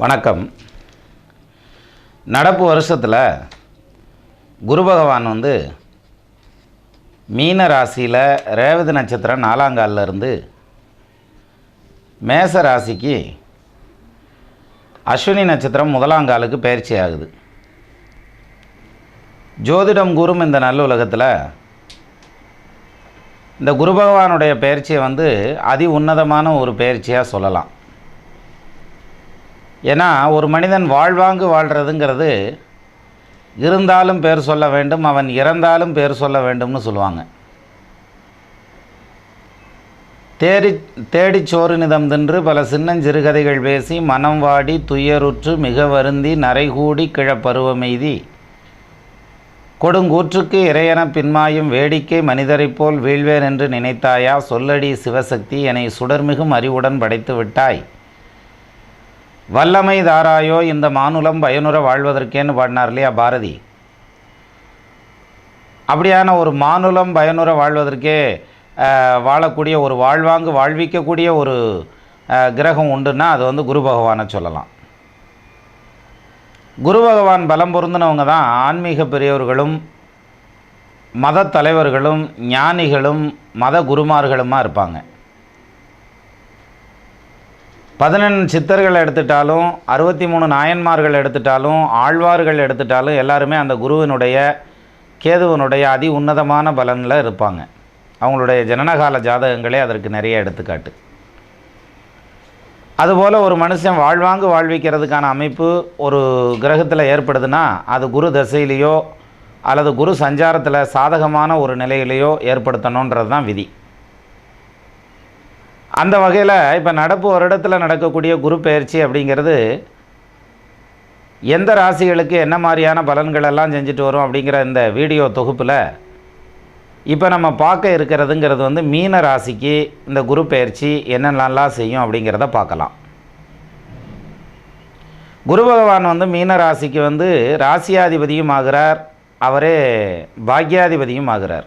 வணக்கம். நடப்பு வருஷத்தில் குரு பகவான் வந்து மீன ராசியில் ரேவதி நட்சத்திரம் நாலாங்காலிருந்து மேச ராசிக்கு அஸ்வினி நட்சத்திரம் முதலாங்காலுக்கு பயிற்சி ஆகுது. ஜோதிடம் கூறும் இந்த நல்லுலகத்தில் இந்த குரு பகவானுடைய பயிற்சியை வந்து அதி உன்னதமான ஒரு பயிற்சியாக சொல்லலாம். ஏன்னா ஒரு மனிதன் வாழ்வாங்கு வாழ்கிறதுங்கிறது இருந்தாலும் பேர் சொல்ல வேண்டும் அவன் இறந்தாலும் பேர் சொல்ல வேண்டும்னு சொல்லுவாங்க. தேடி தேடிச் சோறு நிதம் தின்று பல சின்னஞ்சிறுகதைகள் பேசி மனம் வாடி துயருற்று மிக வருந்தி நரைகூடி கிழப்பருவமெய்தி கொடுங்கூற்றுக்கு இறையென பின்மாயும் வேடிக்கை மனிதரைப் போல் வீழ்வேன் என்று நினைத்தாயா? சொல்லடி சிவசக்தி என்னை சுடர்மிகும் அறிவுடன் படைத்து விட்டாய். வல்லமை தாராயோ இந்த மானுலம் பயனுற வாழ்வதற்கேன்னு பாடினார் இல்லையா பாரதி? அப்படியான ஒரு மானுலம் பயனுற வாழ்வதற்கே வாழக்கூடிய ஒரு வாழ்வாங்கு வாழ்விக்கக்கூடிய ஒரு கிரகம் உண்டுன்னா அது வந்து குரு பகவானை சொல்லலாம். குரு பகவான் பலம் பொருந்தினவங்க தான் ஆன்மீக பெரியவர்களும் மத தலைவர்களும் ஞானிகளும் மத குருமார்களுமாக இருப்பாங்க. பதினெண் சித்தர்கள் எடுத்துட்டாலும் அறுபத்தி மூணு நாயன்மார்கள் எடுத்துட்டாலும் ஆழ்வார்கள் எடுத்துட்டாலும் எல்லாருமே அந்த குருவினுடைய கேதுவனுடைய அதி உன்னதமான பலனில் இருப்பாங்க. அவங்களுடைய ஜனனகால ஜாதகங்களே அதற்கு நிறைய எடுத்துக்காட்டு. அதுபோல் ஒரு மனுஷன் வாழ்வாங்கு வாழ்விக்கிறதுக்கான அமைப்பு ஒரு கிரகத்தில் ஏற்படுதுன்னா அது குரு தசையிலேயோ அல்லது குரு சஞ்சாரத்தில் சாதகமான ஒரு நிலையிலேயோ ஏற்படுத்தணுன்றது தான் விதி. அந்த வகையில் இப்போ நடப்பு வருடத்தில் நடக்கக்கூடிய குரு பயிற்சி அப்படிங்கிறது எந்த ராசிகளுக்கு என்ன மாதிரியான பலன்கள் எல்லாம் செஞ்சுட்டு வரும் அப்படிங்கிற இந்த வீடியோ தொகுப்பில் இப்போ நம்ம பார்க்க இருக்கிறதுங்கிறது வந்து மீன ராசிக்கு இந்த குரு பயிற்சி என்னென்னலாம் செய்யும் அப்படிங்கிறத பார்க்கலாம். குரு பகவான் வந்து மீன ராசிக்கு வந்து ராசியாதிபதியும் ஆகிறார் அவரே பாக்யாதிபதியும் ஆகிறார்.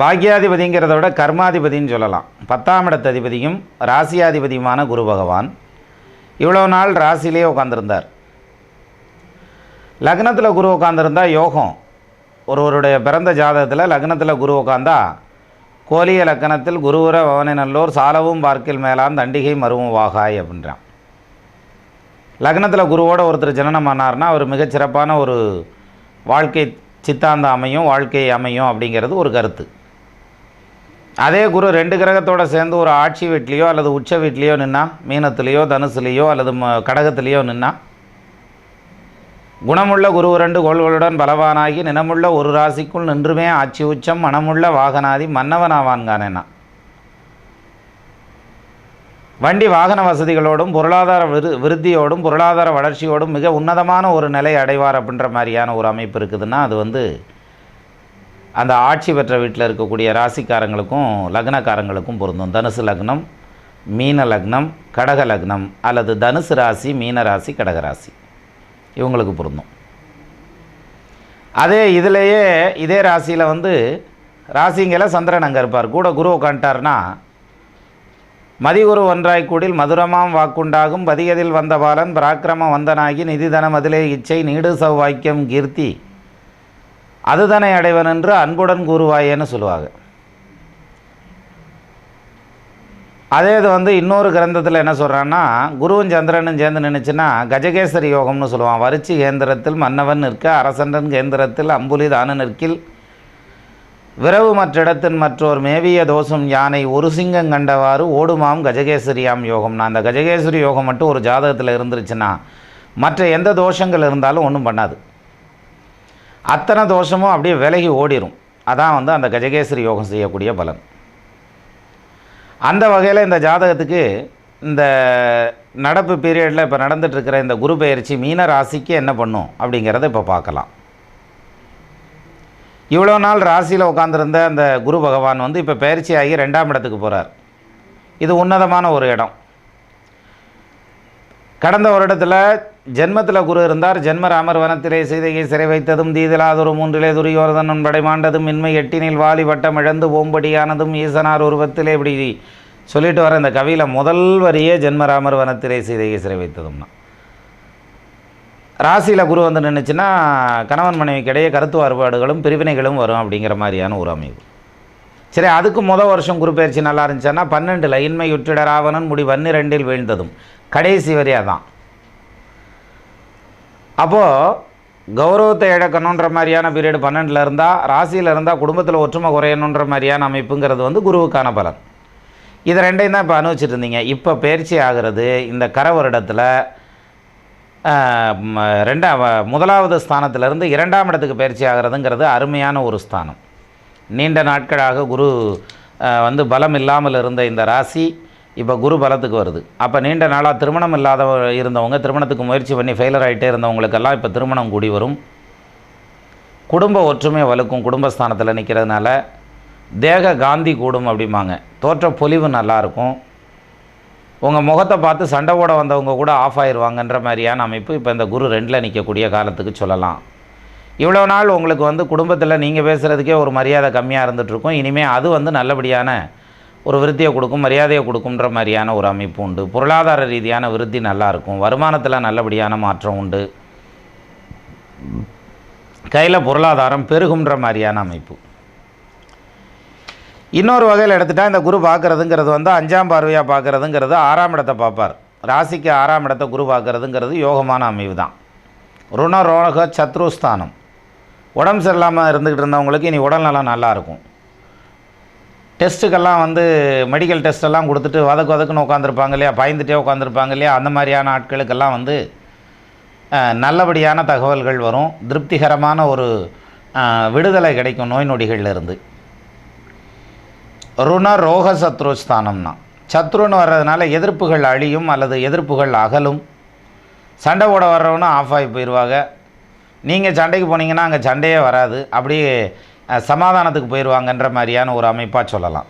பாக்யாதிபதிங்கிறத விட கர்மாதிபதின்னு சொல்லலாம். பத்தாம் இடத்து அதிபதியும் ராசியாதிபதியுமான குரு பகவான். இவ்வளோ நாள் ராசியிலே உட்காந்துருந்தார் லக்னத்தில் குரு உட்காந்துருந்தா யோகம். ஒருவருடைய பிறந்த ஜாதகத்தில் லக்னத்தில் குரு உட்காந்தா கோலிய லக்கணத்தில் குருவர பவனை நல்லோர் சாலவும் பார்க்கில் மேலான் தண்டிகை மருவும் வாகாய் அப்படின்றான். லக்னத்தில் குருவோட ஒருத்தர் ஜனனம் ஆனார்னா அவர் மிகச்சிறப்பான ஒரு வாழ்க்கை சித்தாந்தம் அமையும் வாழ்க்கை அமையும் அப்படிங்கிறது ஒரு கருத்து. அதே குரு ரெண்டு கிரகத்தோடு சேர்ந்து ஒரு ஆட்சி வீட்லேயோ அல்லது உச்ச வீட்லேயோ நின்னா மீனத்துலேயோ தனுசுலேயோ அல்லது ம- கடகத்திலேயோ நின்னா குணமுள்ள குரு இரண்டு கோள்களுடன் பலவானாகி நினமுள்ள ஒரு ராசிக்குள் நின்றுமே ஆட்சி உச்சம் மனமுள்ள வாகனாதி மன்னவனாவான்கானேனா வண்டி வாகன வசதிகளோடும் பொருளாதார விரு விருத்தியோடும் பொருளாதார வளர்ச்சியோடும் மிக உன்னதமான ஒரு நிலை அடைவார் அப்படின்ற மாதிரியான ஒரு அமைப்பு இருக்குதுன்னா அது வந்து அந்த ஆட்சி பெற்ற வீட்டில் இருக்கக்கூடிய ராசிக்காரங்களுக்கும் லக்னக்காரங்களுக்கும் பொருந்தும். தனுசு லக்னம் மீன லக்னம் கடக லக்னம் அல்லது தனுசு ராசி மீன ராசி கடக ராசி. இவங்களுக்கு பொருந்தும். அதே இதிலேயே இதே ராசியில் வந்து ராசிங்கில சந்திரன் அங்கே இருப்பார். கூட குரு உட்காந்துட்டார்னா மதிகுரு ஒன்றாய் கூடில் மதுரமாம் வாக்குண்டாகும். பதிகதில் வந்த பாலன் பராக்கிரம வந்தனாகி நிதிதனம் அதிலே இச்சை நீடு சௌவாக்கியம் கீர்த்தி. அதுதானே அடைவன் என்று அன்புடன் கூறுவாயேன்னு சொல்லுவாங்க. அதே இது வந்து இன்னொரு கிரந்தத்தில் என்ன சொல்கிறான்னா குருவும் சந்திரனும் சேர்ந்து நினச்சின்னா கஜகேசரி யோகம்னு சொல்லுவான். வரிச்சி கேந்திரத்தில் மன்னவன் நிற்க அரசன்றன் கேந்திரத்தில் அம்புலி தான நிற்கில். விரவு மற்றிடத்தின் மற்றோர் மேவிய தோஷம் யானை ஒரு சிங்கம் கண்டவாறு ஓடுமாம் கஜகேசரியாம் யோகம்னா அந்த கஜகேசரி யோகம் மட்டும் ஒரு ஜாதகத்தில் இருந்துருச்சுன்னா மற்ற எந்த தோஷங்கள் இருந்தாலும் ஒன்றும் பண்ணாது. அத்தனை தோஷமும் அப்படியே விலகி ஓடிரும். அதான் வந்து அந்த கஜகேசரி யோகம் செய்யக்கூடிய பலன். அந்த வகையில் இந்த ஜாதகத்துக்கு இந்த நடப்பு பீரியடில் இப்போ நடந்துகிட்ருக்கிற இந்த குரு பயிற்சி மீன ராசிக்கு என்ன பண்ணும் அப்படிங்கிறத இப்போ பார்க்கலாம். இவ்வளோ நாள் ராசியில் உட்காந்துருந்த அந்த குரு பகவான் வந்து இப்போ பயிற்சி ஆகி ரெண்டாம் இடத்துக்கு போகிறார் இது உன்னதமான ஒரு இடம். கடந்த வருடத்தில் ஜென்மத்தில் குரு இருந்தார் ஜென்ம ராமர் வனத்திலே சீதையை சிறை வைத்ததும் தீதிலாதொரு மூன்றிலே துரியோதனன் படைமாண்டதும் இன்மை எட்டினில் வாலி வட்டம் இழந்து ஓம்படியானதும் ஈசனார் உருவத்திலே இப்படி சொல்லிட்டு வர இந்த கவியில் முதல் வரியே ஜென்மராமர் வனத்திலே சீதையை சிறை வைத்ததும்னா. ராசியில் குரு வந்து நின்றுச்சுன்னா கணவன் மனைவிக்கிடையே கருத்து வேறுபாடுகளும் பிரிவினைகளும் வரும் அப்படிங்கிற மாதிரியான ஒரு அமைவு. சரி அதுக்கு முத வருஷம் குரு பயிற்சி நல்லா இருந்துச்சுன்னா பன்னெண்டில் இன்மை உற்றிட ராவணன் முடி பன்னிரெண்டில் வீழ்ந்ததும். கடைசி வரியாக தான் அப்போது கௌரவத்தை இழக்கணுன்ற மாதிரியான பீரியட் பன்னெண்டில் இருந்தால் ராசியில் இருந்தால் குடும்பத்தில் ஒற்றுமை குறையணுன்ற மாதிரியான அமைப்புங்கிறது வந்து குருவுக்கான பலன். இது ரெண்டையும் தான் இப்போ அனுபவிச்சுட்டு இருந்தீங்க இப்போ பயிற்சி ஆகிறது இந்த கர வருடத்தில் ரெண்டாம் முதலாவது ஸ்தானத்திலிருந்து இரண்டாம் இடத்துக்கு பயிற்சி ஆகிறதுங்கிறது அருமையான ஒரு ஸ்தானம். நீண்ட நாட்களாக குரு வந்து பலம் இல்லாமல் இருந்த இந்த ராசி இப்போ குரு பலத்துக்கு வருது. அப்போ நீண்ட நாளாக திருமணம் இல்லாத இருந்தவங்க திருமணத்துக்கு முயற்சி பண்ணி ஃபெயிலர் ஆகிட்டே இருந்தவங்களுக்கெல்லாம் இப்போ திருமணம் கூடி வரும். குடும்ப ஒற்றுமை வலுக்கும் குடும்பஸ்தானத்தில் நிற்கிறதுனால தேக காந்தி கூடும் அப்படிம்பாங்க. தோற்ற பொலிவு நல்லாயிருக்கும் உங்கள் முகத்தை பார்த்து சண்டை போட வந்தவங்க கூட ஆஃப் ஆயிடுவாங்கன்ற மாதிரியான அமைப்பு இப்போ இந்த குரு ரெண்டில் நிற்கக்கூடிய காலத்துக்கு சொல்லலாம். இவ்வளோ நாள் உங்களுக்கு வந்து குடும்பத்தில் நீங்கள் பேசுகிறதுக்கே ஒரு மரியாதை கம்மியாக இருந்துகிட்ருக்கும் இனிமேல் அது வந்து நல்லபடியான ஒரு விருத்தியை கொடுக்கும் மரியாதையை கொடுக்குன்ற மாதிரியான ஒரு அமைப்பு உண்டு. பொருளாதார ரீதியான விருத்தி நல்லாயிருக்கும் வருமானத்தில் நல்லபடியான மாற்றம் உண்டு. கையில் பொருளாதாரம் பெருகுன்ற மாதிரியான அமைப்பு. இன்னொரு வகையில் எடுத்துட்டால் இந்த குரு பார்க்குறதுங்கிறது வந்து அஞ்சாம் பார்வையாக பார்க்குறதுங்கிறது ஆறாம் இடத்தை பார்ப்பார். ராசிக்கு ஆறாம் இடத்தை குரு பார்க்குறதுங்கிறது யோகமான அமைவு தான். ருண ரோக சத்ருஸ்தானம் உடம்பு சரியில்லாமல் இருந்துக்கிட்டு இருந்தவங்களுக்கு இனி உடல் நலம் நல்லாயிருக்கும் டெஸ்ட்டுக்கெல்லாம் வந்து மெடிக்கல் டெஸ்ட்டெல்லாம் கொடுத்துட்டு வதக்கு வதக்குன்னு உட்காந்துருப்பாங்க இல்லையா? பயந்துட்டே உட்காந்துருப்பாங்க இல்லையா? அந்த மாதிரியான ஆட்களுக்கெல்லாம் வந்து நல்லபடியான தகவல்கள் வரும். திருப்திகரமான ஒரு விடுதலை கிடைக்கும் நோய் நொடிகள்லேருந்து. ருண ரோக சத்ருஸ்தானம்னா சத்ருன்னு வர்றதுனால எதிர்ப்புகள் அழியும் அல்லது எதிர்ப்புகள் அகலும். சண்டை போட வர்றவனும் ஆஃப் ஆகி போயிடுவாங்க. நீங்கள் சண்டைக்கு போனீங்கன்னா அங்கே சண்டையே வராது. அப்படியே சமாதானத்துக்கு போயிடுவாங்கன்ற மாதிரியான ஒரு அமைப்பாக சொல்லலாம்.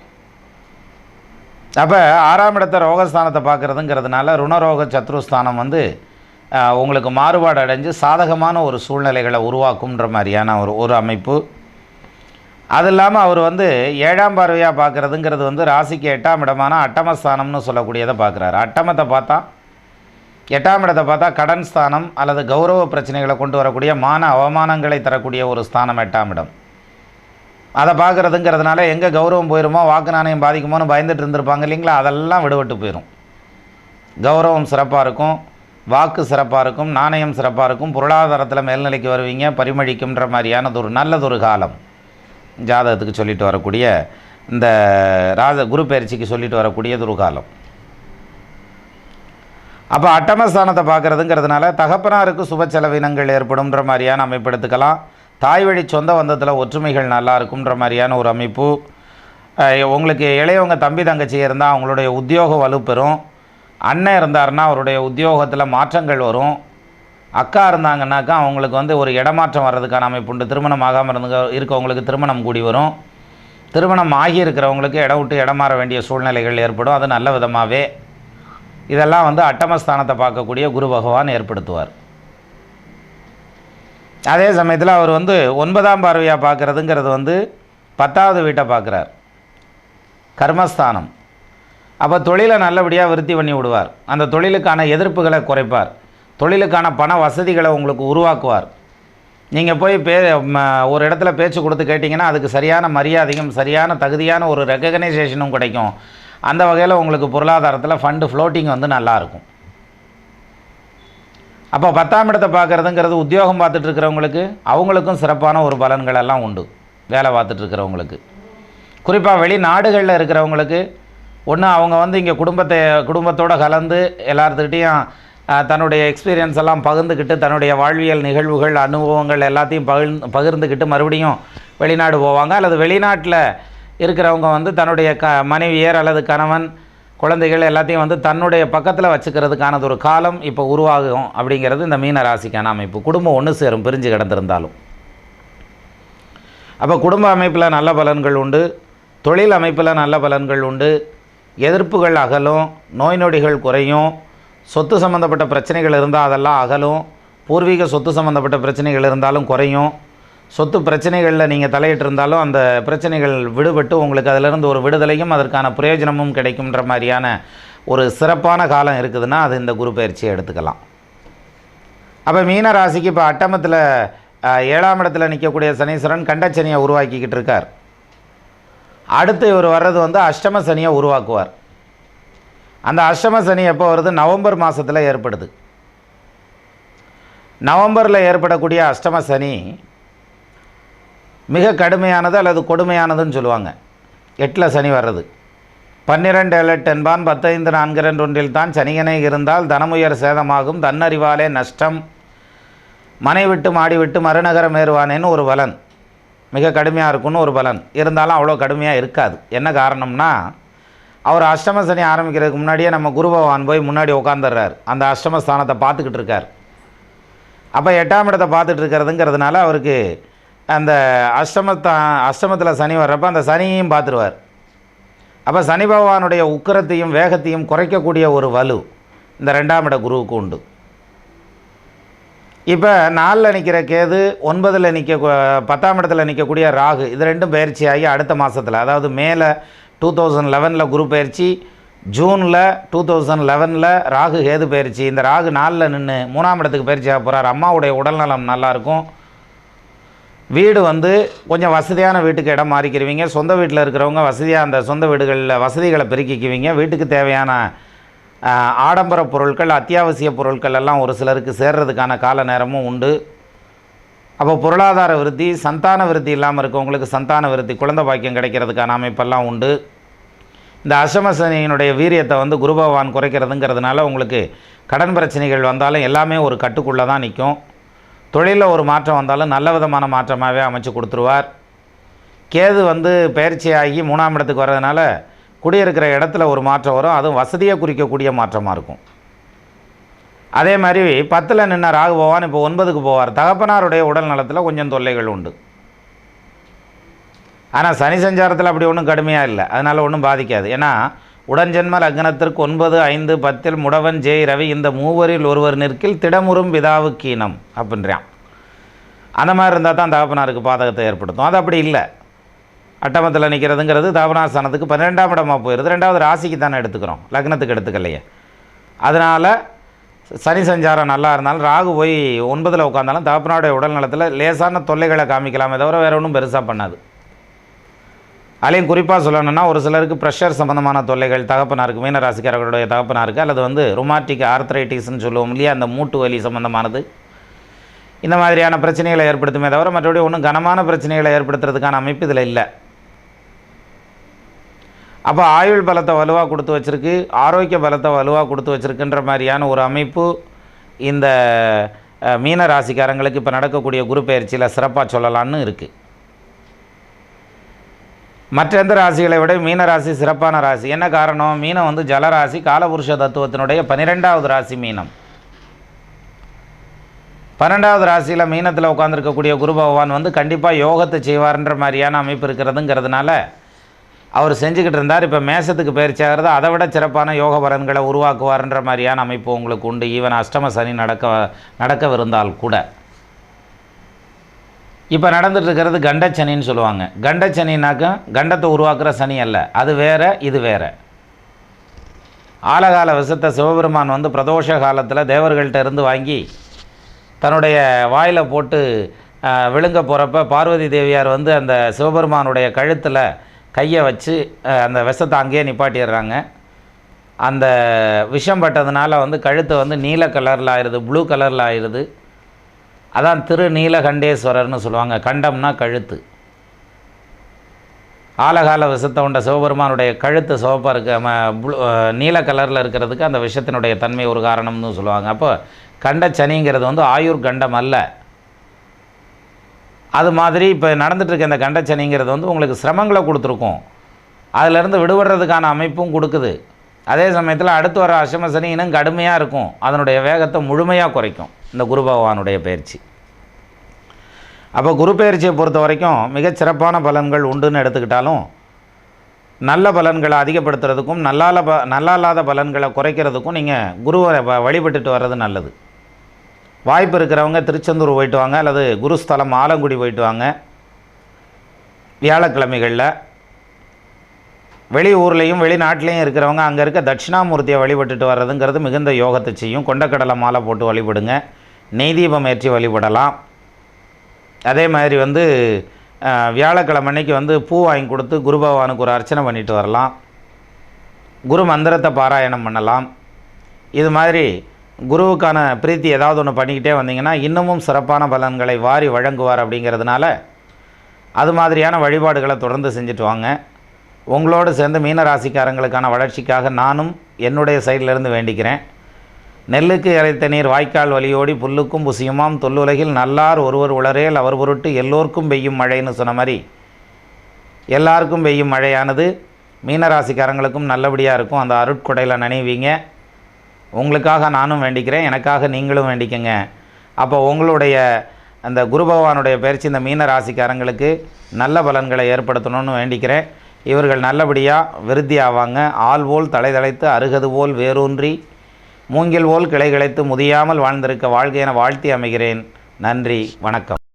அப்போ ஆறாம் இடத்த ரோகஸ்தானத்தை பார்க்குறதுங்கிறதுனால ருணரோக சத்ருஸ்தானம் வந்து உங்களுக்கு மாறுபாடு அடைஞ்சு சாதகமான ஒரு சூழ்நிலைகளை உருவாக்கும்ன்ற மாதிரியான ஒரு ஒரு அமைப்பு. அது இல்லாமல் அவர் வந்து ஏழாம் பார்வையாக பார்க்குறதுங்கிறது வந்து ராசிக்கு எட்டாம் இடமான அட்டமஸ்தானம்னு சொல்லக்கூடியதை பார்க்குறாரு. அட்டமத்தை பார்த்தா எட்டாம் இடத்தை பார்த்தா கடன் ஸ்தானம் அல்லது கௌரவ பிரச்சனைகளை கொண்டு வரக்கூடிய மான அவமானங்களை தரக்கூடிய ஒரு ஸ்தானம் எட்டாம் இடம். அதை பார்க்குறதுங்கிறதுனால எங்கே கௌரவம் போயிருமோ வாக்கு நாணயம் பாதிக்குமோன்னு பயந்துட்டு இருந்திருப்பாங்க இல்லைங்களா? அதெல்லாம் விடுபட்டு போயிடும் கௌரவம் சிறப்பாக இருக்கும் வாக்கு சிறப்பாக இருக்கும் நாணயம் சிறப்பாக இருக்கும் பொருளாதாரத்தில் மேல்நிலைக்கு வருவீங்க பரிமழிக்கும்ன்ற மாதிரியானது ஒரு நல்லதொரு காலம். ஜாதகத்துக்கு சொல்லிட்டு வரக்கூடிய இந்த ராஜ குரு பயிற்சிக்கு சொல்லிட்டு வரக்கூடியது ஒரு காலம். அப்போ அட்டமஸ்தானத்தை பார்க்குறதுங்கிறதுனால தகப்பனாருக்கு சுப செலவினங்கள் ஏற்படும்ன்ற மாதிரியான அமைப்பு எடுத்துக்கலாம். தாய் வழி சொந்த பந்தத்தில் ஒற்றுமைகள் நல்லா இருக்கும்ன்ற மாதிரியான ஒரு அமைப்பு. உங்களுக்கு இளையவங்க தம்பி தங்கச்சி இருந்தால் அவங்களுடைய உத்தியோக வலுப்பெறும் அண்ணன் இருந்தாருன்னா அவருடைய உத்தியோகத்தில் மாற்றங்கள் வரும். அக்கா இருந்தாங்கன்னாக்கா அவங்களுக்கு வந்து ஒரு இடமாற்றம் வர்றதுக்கான அமைப்பு உண்டு. திருமணம் ஆகாமல் இருந்துங்க இருக்கவங்களுக்கு திருமணம் கூடி வரும். திருமணம் ஆகி இருக்கிறவங்களுக்கு இடம் விட்டு இடம் மாற வேண்டிய சூழ்நிலைகள் ஏற்படும். அது நல்ல விதமாகவே இதெல்லாம் வந்து அட்டமஸ்தானத்தை பார்க்கக்கூடிய குரு பகவான் ஏற்படுத்துவார். அதே சமயத்தில் அவர் வந்து ஒன்பதாம் பார்வையாக பார்க்குறதுங்கிறது வந்து பத்தாவது வீட்டை பார்க்குறார். கர்மஸ்தானம். அப்போ தொழிலை நல்லபடியாக விருத்தி பண்ணி விடுவார். அந்த தொழிலுக்கான எதிர்ப்புகளை குறைப்பார். தொழிலுக்கான பண வசதிகளை உங்களுக்கு உருவாக்குவார். நீங்கள் போய் பே ஒரு இடத்துல பேச்சு கொடுத்து கேட்டிங்கன்னா அதுக்கு சரியான மரியாதையும் சரியான தகுதியான ஒரு ரெக்கக்னைசேஷனும் கிடைக்கும். அந்த வகையில் உங்களுக்கு பொருளாதாரத்தில் ஃபண்டு ஃப்ளோட்டிங் வந்து நல்லாயிருக்கும் அப்போ பத்தாம் இடத்தை பார்க்குறதுங்கிறது உத்தியோகம் பார்த்துட்டு இருக்கிறவங்களுக்கு அவங்களுக்கும் சிறப்பான ஒரு பலன்கள் எல்லாம் உண்டு. வேலை பார்த்துட்டு இருக்கிறவங்களுக்கு. குறிப்பாக வெளிநாடுகளில் இருக்கிறவங்களுக்கு ஒன்று அவங்க வந்து இங்கே குடும்பத்தை குடும்பத்தோடு கலந்து எல்லாத்துக்கிட்டேயும் தன்னுடைய எக்ஸ்பீரியன்ஸ் எல்லாம் பகிர்ந்துக்கிட்டு தன்னுடைய வாழ்வியல் நிகழ்வுகள் அனுபவங்கள் எல்லாத்தையும் பகிர்ந்து பகிர்ந்துக்கிட்டு மறுபடியும் வெளிநாடு போவாங்க. அல்லது வெளிநாட்டில் இருக்கிறவங்க வந்து தன்னுடைய க மனைவியர் அல்லது கணவன் குழந்தைகள் எல்லாத்தையும் வந்து தன்னுடைய பக்கத்தில் வச்சுக்கிறதுக்கானது ஒரு காலம் இப்போ உருவாகும் அப்படிங்கிறது இந்த மீன ராசிக்கான அமைப்பு. குடும்பம் ஒன்று சேரும் பிரிஞ்சு கிடந்திருந்தாலும். அப்போ குடும்ப அமைப்பில் நல்ல பலன்கள் உண்டு. தொழில் அமைப்பில் நல்ல பலன்கள் உண்டு. எதிர்ப்புகள் அகலும் நோய் நொடிகள் குறையும். சொத்து சம்மந்தப்பட்ட பிரச்சனைகள் இருந்தால் அதெல்லாம் அகலும். பூர்வீக சொத்து சம்மந்தப்பட்ட பிரச்சனைகள் இருந்தாலும் குறையும். சொத்து பிரச்சனைகளில் நீங்கள் தலையிட்டு இருந்தாலும் அந்த பிரச்சனைகள் விடுபட்டு உங்களுக்கு அதிலிருந்து ஒரு விடுதலையும் அதற்கான பிரயோஜனமும் கிடைக்கும்ன்ற மாதிரியான ஒரு சிறப்பான காலம் இருக்குதுன்னா அது இந்த குரு பயிற்சியை எடுத்துக்கலாம். அப்போ மீன ராசிக்கு இப்போ அட்டமத்தில் ஏழாம் இடத்துல நிற்கக்கூடிய சனீஸ்வரன் கண்டச்சனியை உருவாக்கிக்கிட்டு இருக்கார். அடுத்து இவர் வர்றது வந்து அஷ்டம சனியை உருவாக்குவார். அந்த அஷ்டம சனி எப்போ வருது? நவம்பர் மாதத்தில் ஏற்படுது. நவம்பரில் ஏற்படக்கூடிய அஷ்டம சனி மிக கடுமையானது அல்லது கொடுமையானதுன்னு சொல்லுவாங்க. எட்டில் சனி வர்றது. பன்னிரெண்டு எலட் என்பான் பத்தைந்து நான்கு ரெண்டு ஒன்றில் தான் சனிகனை இருந்தால் தனமுயர் சேதமாகும் தன்னறிவாலே நஷ்டம். மனை விட்டு மாடி விட்டு மறுநகரம் ஏறுவானேன்னு ஒரு பலன். மிக கடுமையாக இருக்கும்னு ஒரு பலன். இருந்தாலும் அவ்வளோ கடுமையாக இருக்காது. என்ன காரணம்னா அவர் அஷ்டம சனி ஆரம்பிக்கிறதுக்கு முன்னாடியே நம்ம குரு பகவான் போய் முன்னாடி உட்காந்துடுறார் அந்த அஷ்டம ஸ்தானத்தை பார்த்துக்கிட்டு இருக்கார். அப்போ எட்டாம் இடத்தை பார்த்துட்டு இருக்கிறதுங்கிறதுனால அவருக்கு அந்த அஷ்டமத்தா அஷ்டமத்தில் சனி வர்றப்போ அந்த சனியையும் பார்த்துருவார். அப்போ சனி பகவானுடைய உக்கிரத்தையும் வேகத்தையும் குறைக்கக்கூடிய ஒரு வலு இந்த ரெண்டாம் இட குருவுக்கு உண்டு. இப்போ நாலில் நிற்கிற கேது ஒன்பதில் நிற்க பத்தாம் இடத்துல நிற்கக்கூடிய ராகு இது ரெண்டும் பயிற்சியாகி அடுத்த மாதத்தில் அதாவது மேலே டூ தௌசண்ட் லெவனில் குரு பயிற்சி ஜூனில் டூ தௌசண்ட் லெவனில் ராகு கேது பயிற்சி. இந்த ராகு நாலில் நின்று மூணாம் இடத்துக்கு பயிற்சியாக போகிறார் அம்மாவுடைய உடல்நலம் நல்லாயிருக்கும் வீடு வந்து கொஞ்சம் வசதியான வீட்டுக்கு இடம் மாறிக்கிருவீங்க சொந்த வீட்டில் இருக்கிறவங்க வசதியாக அந்த சொந்த வீடுகளில் வசதிகளை பெருக்கிக்குவீங்க. வீட்டுக்கு தேவையான ஆடம்பர பொருட்கள் அத்தியாவசிய பொருட்கள் எல்லாம் ஒரு சிலருக்கு சேர்றதுக்கான கால நேரமும் உண்டு. அப்போ பொருளாதார விருத்தி சந்தான விருத்தி இல்லாமல் இருக்கவங்களுக்கு சந்தான விருத்தி குழந்தை பாக்கியம் கிடைக்கிறதுக்கான அமைப்பெல்லாம் உண்டு. இந்த அசமசனியினுடைய வீரியத்தை வந்து குரு பகவான் குறைக்கிறதுங்கிறதுனால உங்களுக்கு கடன் பிரச்சனைகள் வந்தாலும் எல்லாமே ஒரு கட்டுக்குள்ளே தான் நிற்கும். தொழிலில் ஒரு மாற்றம் வந்தாலும் நல்ல விதமான மாற்றமாகவே அமைச்சு கொடுத்துருவார். கேது வந்து பயிற்சியாகி மூணாம் இடத்துக்கு வர்றதுனால குடியிருக்கிற இடத்துல ஒரு மாற்றம் வரும். அதுவும் வசதியை குறிக்கக்கூடிய மாற்றமாக இருக்கும். அதே மாதிரி பத்தில் நின்ன ராகு பகவான் இப்போ ஒன்பதுக்கு போவார். தகப்பனாருடைய உடல் நலத்தில் கொஞ்சம் தொல்லைகள் உண்டு. ஆனால் சனி சஞ்சாரத்தில் அப்படி ஒன்றும் கடுமையாக இல்லை. அதனால் ஒன்றும் பாதிக்காது. ஏன்னா உடன்ஜென்ம லக்னத்திற்கு ஒன்பது ஐந்து பத்தில் முடவன் ஜெய் ரவி இந்த மூவரில் ஒருவர் நிற்கில் திடமுறும் விதாவுக்கு கீனம் அப்படின்றான். அந்த மாதிரி இருந்தால் தான் தகப்பனாருக்கு பாதகத்தை ஏற்படுத்தும். அது அப்படி இல்லை. அட்டமத்தில் நிற்கிறதுங்கிறது தகப்பனாசனத்துக்கு பன்னிரெண்டாம் இடமாக போயிடுது ரெண்டாவது ராசிக்கு தானே எடுத்துக்கிறோம். லக்னத்துக்கு எடுத்துக்கலையே. அதனால் சனி சஞ்சாரம் நல்லா இருந்தாலும் ராகு போய் ஒன்பதில் உட்காந்தாலும் தகப்பனாருடைய உடல் நலத்தில் லேசான தொல்லைகளை காமிக்கலாமே தவிர வேறு ஒன்றும் பெருசாக பண்ணாது. அதுலேயும் குறிப்பாக சொல்லணும்னா ஒரு சிலருக்கு ப்ரெஷர் சம்மந்தமான தொல்லைகள் தகப்பனாருக்கு மீனராசிக்காரர்களுடைய தகப்பனாருக்கு அல்லது வந்து ரொமாட்டிக் ஆர்த்ரைட்டிஸ்னு சொல்லுவோம் இல்லையா அந்த மூட்டு வலி சம்மந்தமானது இந்த மாதிரியான பிரச்சனைகளை ஏற்படுத்துமே தவிர மற்றபடி ஒன்றும் கனமான பிரச்சனைகளை ஏற்படுத்துறதுக்கான அமைப்பு இதில் இல்லை. அப்போ ஆயுள் பலத்தை வலுவாக கொடுத்து வச்சுருக்கு ஆரோக்கிய பலத்தை வலுவாக கொடுத்து வச்சுருக்குன்ற மாதிரியான ஒரு அமைப்பு இந்த மீன ராசிக்காரங்களுக்கு இப்போ நடக்கக்கூடிய குரு பயிற்சியில் சிறப்பாக சொல்லலான்னு இருக்குது மற்ற எந்த ராசிகளை விட மீன ராசி சிறப்பான ராசி. என்ன காரணம்? மீனம் வந்து ஜலராசி காலபுருஷ தத்துவத்தினுடைய பன்னிரெண்டாவது ராசி மீனம். பன்னெண்டாவது ராசியில் மீனத்தில் உட்காந்துருக்கக்கூடிய குரு பகவான் வந்து கண்டிப்பாக யோகத்தை செய்வார்ன்ற மாதிரியான அமைப்பு இருக்கிறதுங்கிறதுனால அவர் செஞ்சுக்கிட்டு இருந்தார். இப்போ மேசத்துக்கு பயிற்சியாகிறது அதை விட சிறப்பான யோக பலன்களை உருவாக்குவார்ன்ற மாதிரியான அமைப்பு உங்களுக்கு உண்டு. ஈவன் அஷ்டம சனி நடக்க நடக்கவிருந்தால் கூட. இப்போ நடந்துட்டு இருக்கிறது கண்டச்சனின்னு சொல்லுவாங்க. கண்டச்சனினாக்கா கண்டத்தை உருவாக்குற சனி அல்ல. அது வேற இது வேற. ஆலகால விஷத்தை சிவபெருமான் வந்து பிரதோஷ காலத்தில் தேவர்கள்ட்ட இருந்து வாங்கி தன்னுடைய வாயில் போட்டு விழுங்க போகிறப்ப பார்வதி தேவியார் வந்து அந்த சிவபெருமானுடைய கழுத்தில் கையை வச்சு அந்த விஷத்தை அங்கேயே நிப்பாட்டிடுறாங்க. அந்த விஷம் பட்டதுனால வந்து கழுத்து வந்து நீல கலரில் ஆயிடுது ப்ளூ கலரில் ஆயிடுது. அதான் திரு நீலகண்டேஸ்வரர்னு சொல்லுவாங்க. கண்டம்னா கழுத்து. ஆலகால விஷத்தை உண்ட சிவபெருமானுடைய கழுத்து சிவப்பாக இருக்க. ப்ளூ நீல கலரில் இருக்கிறதுக்கு அந்த விஷத்தினுடைய தன்மை ஒரு காரணம்னு சொல்லுவாங்க. அப்போ கண்டச்சனிங்கிறது வந்து ஆயுர் கண்டம் அல்ல. அது மாதிரி இப்போ நடந்துகிட்ருக்க இந்த கண்டச்சனிங்கிறது வந்து உங்களுக்கு சிரமங்களை கொடுத்துருக்கும். அதிலேருந்து விடுபடுறதுக்கான அமைப்பும் கொடுக்குது. அதே சமயத்தில் அடுத்து வர அஷ்டம சனி இன்னும் கடுமையாக இருக்கும். அதனுடைய வேகத்தை முழுமையாக குறைக்கும். இந்த குரு பகவானுடைய பயிற்சி. அப்போ குரு பயிற்சியை பொறுத்த வரைக்கும் மிகச் சிறப்பான பலன்கள் உண்டுன்னு எடுத்துக்கிட்டாலும் நல்ல பலன்களை அதிகப்படுத்துறதுக்கும் நல்லால ப நல்லா இல்லாத பலன்களை குறைக்கிறதுக்கும் நீங்கள் குருவை வ- வழிபட்டுட்டு வர்றது நல்லது. வாய்ப்பு இருக்கிறவங்க திருச்செந்தூர் போயிட்டு வாங்க அல்லது குருஸ்தலம் ஆலங்குடி போயிட்டு வாங்க. வியாழக்கிழமைகளில் வெளி ஊர்லேயும் வெளிநாட்டிலையும் இருக்கிறவங்க அங்கே இருக்க தட்சிணாமூர்த்தியை வழிபட்டுட்டு வர்றதுங்கிறது மிகுந்த யோகத்தை செய்யும். கொண்டக்கடலை மாலை போட்டு வழிபடுங்க. நெய் தீபம் ஏற்றி வழிபடலாம். அதே மாதிரி வந்து வியாழக்கிழமை அன்னைக்கு வந்து பூ வாங்கி கொடுத்து குரு பகவானுக்கு ஒரு அர்ச்சனை பண்ணிட்டு வரலாம். குரு மந்திரத்தை பாராயணம் பண்ணலாம். இது மாதிரி குருவுக்கான பிரீத்தி ஏதாவது ஒன்று பண்ணிக்கிட்டே வந்தீங்கன்னா இன்னமும் சிறப்பான பலன்களை வாரி வழங்குவார் அப்படிங்கிறதுனால அது மாதிரியான வழிபாடுகளை தொடர்ந்து செஞ்சுட்டு வாங்க. உங்களோடு சேர்ந்து மீன ராசிக்காரங்களுக்கான வளர்ச்சிக்காக நானும் என்னுடைய சைட்லேருந்து வேண்டிக்கிறேன். நெல்லுக்கு இறைத்த நீர் வாய்க்கால் வழியோடி புல்லுக்கும் புசியுமாம். தொல்லுலகில் நல்லார் ஒருவர் உளரேல் அவர் பொருட்டு எல்லோருக்கும் பெய்யும் மழைன்னு சொன்ன மாதிரி. எல்லாருக்கும் பெய்யும் மழையானது மீனராசிக்காரங்களுக்கும் நல்லபடியாக இருக்கும். அந்த அருட்கொடையில் நினைவீங்க. உங்களுக்காக நானும் வேண்டிக்கிறேன் எனக்காக நீங்களும் வேண்டிக்கங்க. அப்போ உங்களுடைய அந்த குரு பகவானுடைய பயிற்சி இந்த மீன ராசிக்காரங்களுக்கு நல்ல பலன்களை ஏற்படுத்தணும்னு வேண்டிக்கிறேன். இவர்கள் நல்லபடியாக விருத்தி ஆவாங்க ஆள் போல் தலை தலைத்து அருகது போல் வேரூன்றி மூங்கில் போல் கிளை கிளைத்து முதியாமல் வாழ்ந்திருக்க வாழ்க என வாழ்த்தி அமைகிறேன். நன்றி வணக்கம்.